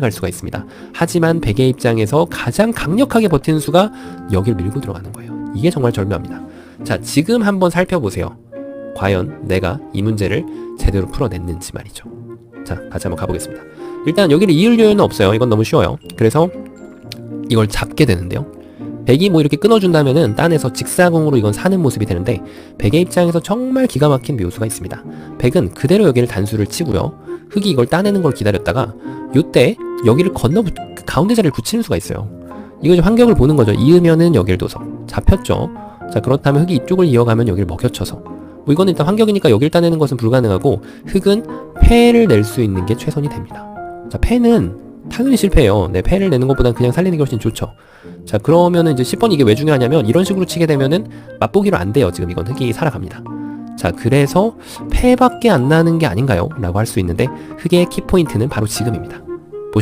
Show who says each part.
Speaker 1: 갈 수가 있습니다. 하지만 백의 입장에서 가장 강력하게 버티는 수가 여길 밀고 들어가는 거예요. 이게 정말 절묘합니다. 자, 지금 한번 살펴보세요. 과연 내가 이 문제를 제대로 풀어냈는지 말이죠. 자, 같이 한번 가보겠습니다. 일단 여기를 이을 요인은 없어요. 이건 너무 쉬워요. 그래서 이걸 잡게 되는데요. 백이 뭐 이렇게 끊어준다면은 딴에서 직사공으로 이건 사는 모습이 되는데 백의 입장에서 정말 기가 막힌 묘수가 있습니다. 백은 그대로 여기를 단수를 치고요. 흑이 이걸 따내는 걸 기다렸다가 요때 여기를 건너 붙- 그 가운데 자리를 붙이는 수가 있어요. 이거 이제 환경을 보는 거죠. 이으면은 여길 둬서 잡혔죠. 자 그렇다면 흑이 이쪽을 이어가면 여기를 먹여쳐서 뭐 이거는 일단 환경이니까 여길 따내는 것은 불가능하고 흑은 패를 낼 수 있는 게 최선이 됩니다. 자 패는 당연히 실패해요. 네 패를 내는 것보단 그냥 살리는 게 훨씬 좋죠. 자 그러면은 이제 10번 이게 왜 중요하냐면 이런 식으로 치게 되면은 맛보기로 안 돼요. 지금 이건 흑이 살아갑니다. 자 그래서 패밖에 안 나는 게 아닌가요? 라고 할 수 있는데 흑의 키포인트는 바로 지금입니다.